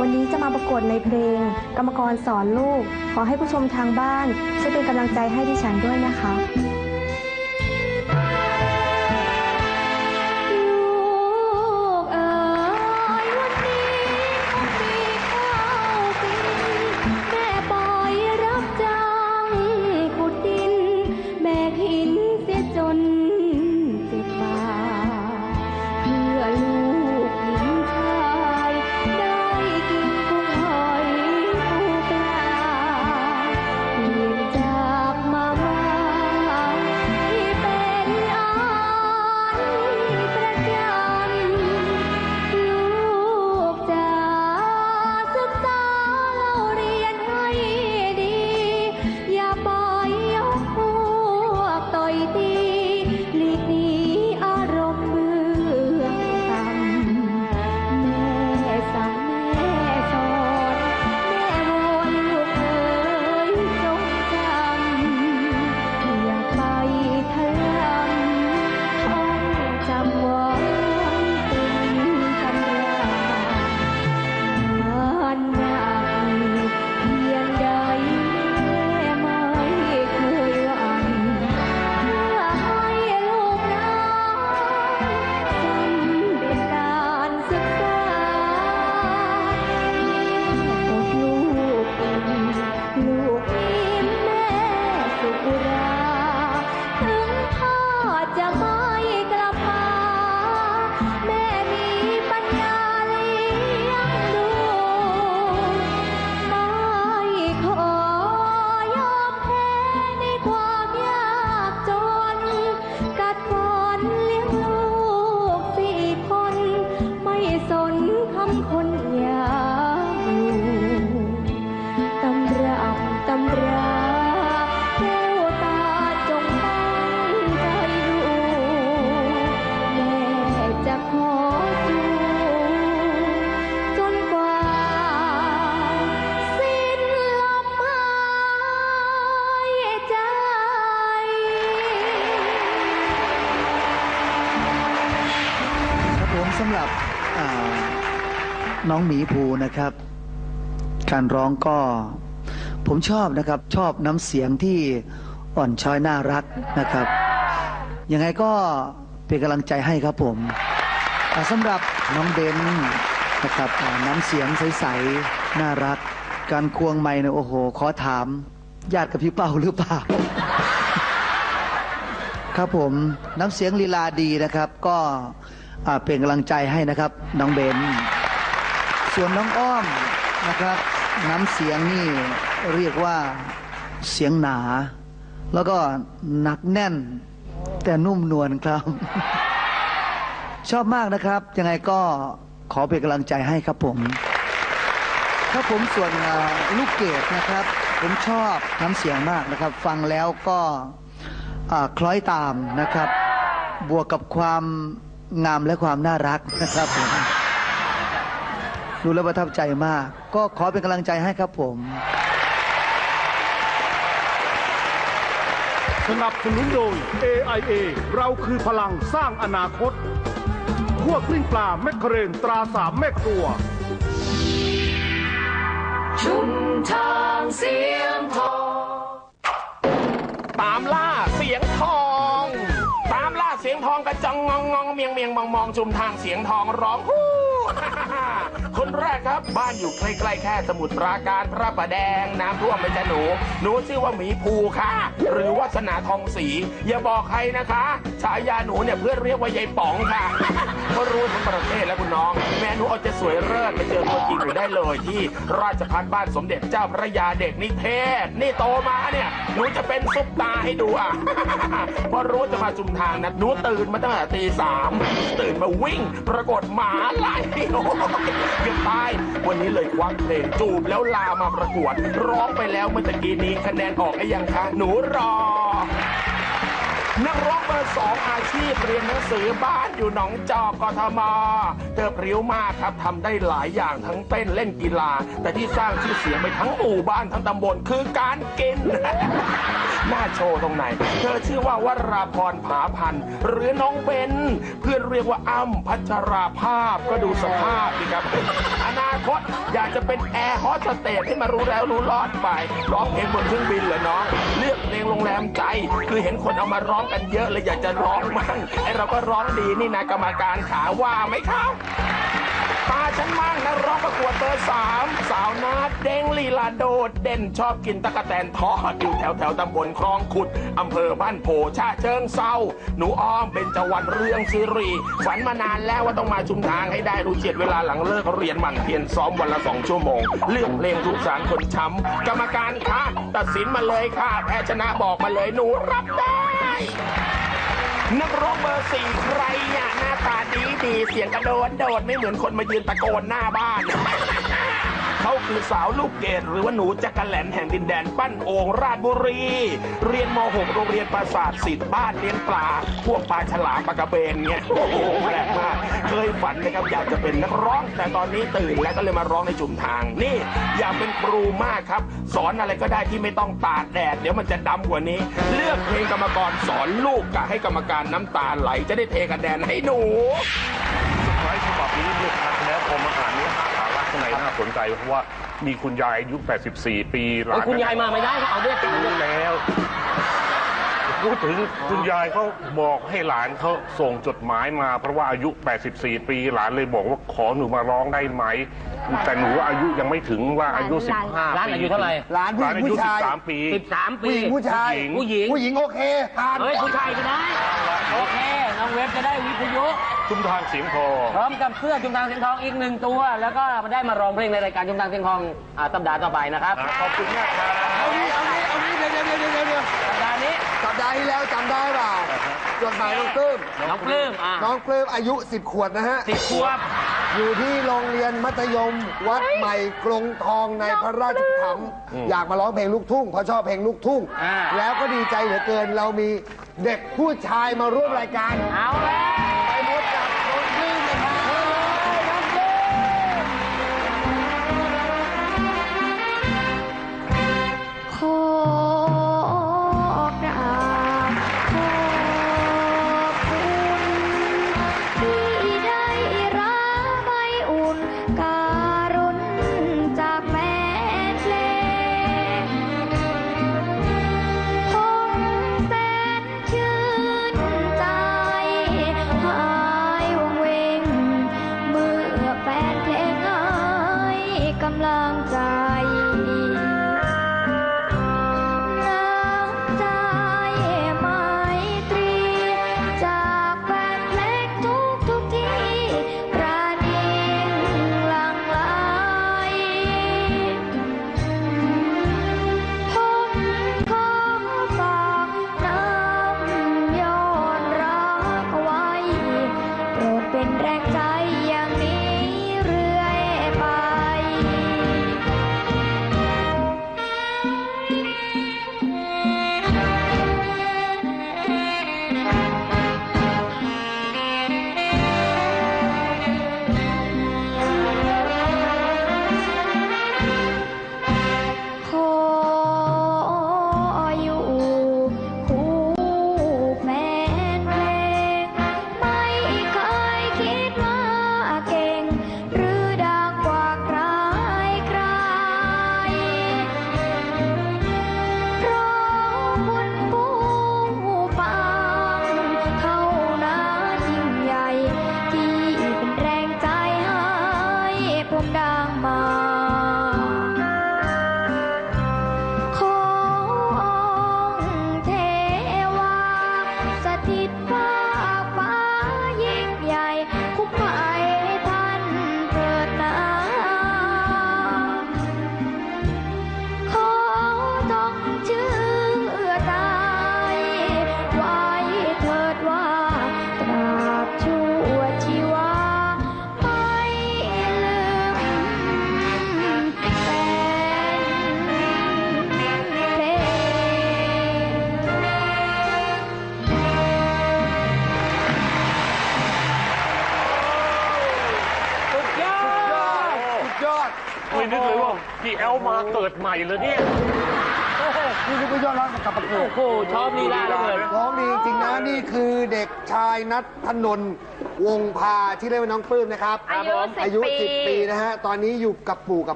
วันนี้จะมาประกวดในเพลง กรรมกรสอนลูก ขอให้ผู้ชมทางบ้านช่วยเป็นกำลังใจให้ดิฉันด้วยนะคะ น้องหมีภูนะครับ การร้องก็ ผมชอบนะครับ ชอบน้ำเสียงที่อ่อนช้อยน่ารักนะครับ ยังไงก็เป็นกำลังใจให้ครับผมสำหรับน้องเบนนะครับน้ำเสียงใสๆน่ารัก การควงไม้เนี่ยโอ้โห ขอถาม ญาติกับพี่เป้าหรือเปล่า ครับผมน้ำเสียงลีลาดีนะครับ ก็เป็นกำลังใจให้นะครับ น้องเบน ส่วนน้องอ้อมนะครับ น้ำเสียงนี่เรียกว่าเสียงหนา แล้วก็หนักแน่น แต่นุ่มนวลครับ ชอบมากนะครับ ยังไงก็ขอเป็นกำลังใจให้ครับผมครับผมส่วนลูกเกดนะครับ ผมชอบน้ำเสียงมากนะครับ ฟังแล้วก็คล้อยตามนะครับ บวกกับความงามและความน่ารักนะครับผม ดูแล้วประทับใจมาก ก็ขอเป็นกำลังใจให้ครับผมสนับสนุนโดย AIA เราคือพลังสร้างอนาคตขั้วกลิ้งปลาแมคเคเรนตราสามแม่ครัว ชุมทางเสียงทอง ตามล่าเสียงทอง ตามล่าเสียงทองกระจองงองงอง เมียงเมียงมองมองจุมทางเสียงทองร้องฮู้คนแรกครับบ้านอยู่ใกล้ๆแค่สมุทรปราการพระประแดงน้ำท่วมไม่จะหนู หนูชื่อว่าหมีภูค่ะ หรือวัฒนาทองศรีอย่าบอกใครนะคะฉายาหนูเนี่ยเพื่อนเรียกว่ายายป๋องค่ะก็รู้ทั้งประเทศแล้วคุณน้อง แม่หนูเอาใจะสวยเลิศไปเจอตัวจริงหนูได้เลยที่ราชพัฒบ้านสมเด็จเจ้าพระยาเด็กนิเทศ นี่โตมาเนี่ยหนูจะเป็นซุปตาให้ดูอะพอรู้จะมาจุมทางนะหนูตื่นมาตั้งแต่ตีสามตื่นมาวิ่ง ปรากฏหมาไล่โอ้ยเกือบตาย วันนี้เลยควักเพลงจูบแล้วลามาประกวด ร้องไปแล้วเมื่อตะกี้นี้คะแนนออกไอ้ยังคะหนูรอ นักร้องเบอร์สองอาชีพเรียนหนังสือบ้านอยู่หนองจอกกทม เธอพริ้วมากครับทำได้หลายอย่างทั้งเต้นเล่นกีฬา แต่ที่สร้างชื่อเสียงไปทั้งหมู่บ้านทั้งตำบลคือการกิน หน่าโชว์ตรงไหน เธอชื่อว่าวราพรผาพันธ์หรือน้องเบนเพื่อนเรียกว่าอ้ำพัชราภาพก็ดูสภาพดีครับ อนาคตอยากจะเป็นแอร์โฮสเตสให้มารู้แล้วรู้รอดไปร้องเพลงบนเครื่องบินเหรอน้องเลือกเพลงโรงแรมใจคือเห็นคนเอามาร้องกันเยอะเลยอยากจะร้องมั่งไอเราก็ร้องดีนี่นะกรรมการขาว่าไหมครับ ตาฉันมั่งนักร้องประกวดเบอร์สามสาวนาดเด้งลีลาโดดเด่นชอบกินตะกะแตนทอดอยู่แถวแถวตำบลคลองขุดอำเภอบ้านโพชาเชิงเศร้าหนูอ้อมเป็นจวันเรื่องซิรีฝันมานานแล้วว่าต้องมาชุมทางให้ได้รู้เจียดเวลาหลังเลิกเรียนหมั่นเพียรซ้อมวันละสองชั่วโมง เลือกเพลงทุกสารคนช้ำกรรมการคะตัดสินมาเลยค่ะแพ้ชนะบอกมาเลยหนูรับได้ นักร้องเบอร์สี่ใครอะหน้าตาดีดีเสียงกระโดดโดดไม่เหมือนคนมายืนตะโกนหน้าบ้าน เขาคือสาวลูกเกดหรือว่าหนูจักรแหลนแห่งดินแดนปั้นโอ่งราชบุรี เรียนม .6 โรงเรียนปราสาทศิษย์บ้านเลี้ยงปลา พวกปลาฉลามปลากระเบนเนี่ยโอ้โหแปลกมากเคยฝันนะครับอยากจะเป็นนักร้อง แต่ตอนนี้ตื่นแล้วก็เลยมาร้องในจุ่มทางนี่ อยากเป็นครูมากครับ สอนอะไรก็ได้ที่ไม่ต้องตากแดด เดี๋ยวมันจะดำกว่านี้ เลือกเพลงกรรมกรสอนลูกกะให้กรรมการน้ำตาไหลจะได้เทคะแนนให้หนู นน่าสนใจเพราะว่ามีคุณยายอายุ 84 ปีหลาโอ้ยนคุณยายมาไม่ได้เอาด้วยกันรู้แล้ว พูดถึงคุณยายเขาบอกให้หลานเขาส่งจดหมายมา เพราะว่าอายุ 84 ปีหลานเลยบอกว่าขอหนูมาร้องได้ไหม แต่หนูอายุยังไม่ถึงว่าอายุ 15ร้านอายุเท่าไหร่ หลานหลานอาผู้ยุชาย13 ปี สิบสามปี ผู้หญิงผู้ชาย ผู้หญิง ผู้หญิงโอเคผ่าน เฮ้ยผู้ชายก็ได้ โอเค น้องเว็บจะได้วิทยุชุมทางเสียงทองพร้อมกับเสื้อจุมทางเสียงทองอีกหนึ่งตัว แล้วก็มาได้มาร้องเพลงในรายการจุมทางเสียงทองอ่าสัปดาห์ต่อไปนะครับขอบคุณมากครับเอานี้เอานี้เอานี้เดี๋ยวเดี๋ยวเดี๋ยวเดี๋ยวเดี๋ยวสัปดาห์นี้สัปดาห์ที่แล้วจำได้เปล่าจดหมายน้องปลื้มน้องปลื้มอ่าน้องปลื้มอายุ 10 ขวบนะฮะ สิบขวบอยู่ที่โรงเรียนมัธยม วัดใหม่กรงทองในพระราชธรรมอยากมาร้องเพลงลูกทุ่งเพราะชอบเพลงลูกทุ่งอ่าแล้วก็ดีใจเหลือเกินเรามี เด็กผู้ชายมาร่วมรายการเอาแล้ว ไม่นึกเลยว่าพี่แอลมาเกิดใหม่เลยเนี่ย นี่นึกว่ายอดรักกลับมาเกิโอ้ดโหชอบลีลาเหลยร้องดีจริงๆนะ นี่คือเด็กชายนัทธนนท์วงพาที่เรียกว่าน้องปลื้มนะครับ อายุอายุ10ปี 10 ปีนะฮะ ตอนนี้อยู่กับปู่กับ